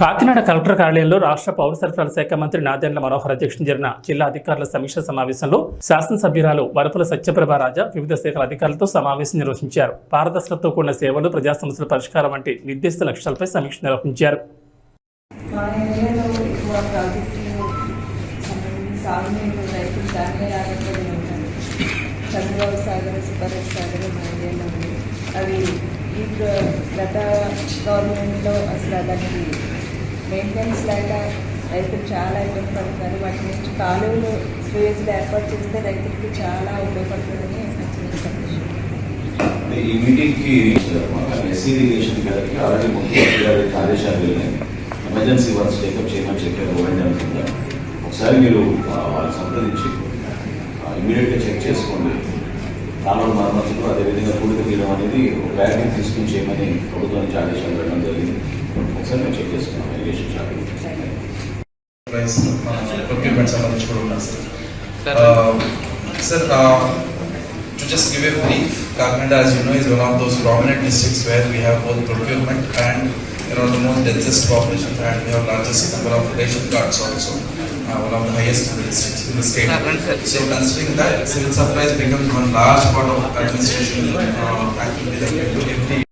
Kakinada collector కార్యాలయంలో రాష్ట్ర పౌర సరఫరాల శాఖ మంత్రి నాదెండ్ల మనోహర్ అధ్యక్షతన జరిగిన జిల్లా అధికారుల సమీక్ష సమావేశంలో శాసనసభ్యురాలు వరపుల సత్యప్రభ రాజా వివిధ శాఖల అధికారులతో సమావేశం నిర్వహించారు. పారదర్శకతతో కూడిన సేవలు ప్రజా సమస్యల పరిష్కారం వంటి నిర్దిష్ట లక్ష్యాలపై సమీక్ష నిర్వహించారు. అవి ఈ గత గవర్నమెంట్లో అసలు దానికి మెయింటెనెన్స్ లేక రైతులు చాలా ఇబ్బంది పడుతున్నారు వాటి నుంచి కాలువలు స్వేజ్లు ఏర్పాటు చేస్తే రైతులకి చాలా ఉపయోగపడుతుందని ఈ మీటింగ్ ఎస్సీ ఇరిగేషన్ గారికి ఆల్రెడీ ముఖ్యమంత్రి గారి ఆదేశాలు ఎమర్జెన్సీ వర్క్స్ టేకప్ చేయమని చెప్పారు ఇవ్వండి అనుకుంటా. ఒకసారి మీరు ఆ, సంప్రదించి ఇమీడియట్గా చెక్ చేసుకోండి. కాలువల మరమ్మతులు అదేవిధంగా పూడిక తీయడం అనేది ఒక బ్యాగ్ తీసుకుని చేయమని ప్రభుత్వం నుంచి ఆదేశాలు వెళ్ళడం ప్రైస్ ప్రొక్యూర్మెంట్ సంబంధించి కూడా ఉన్నారు sir sir to just give a brief Kakinada as you know is one of those prominent districts where we have both procurement and you know the most densest population and we have largest number of ration cards also uh, one of the highest in the districts in the state so considering that civil supplies becomes one large part of administration uh, activity that we do every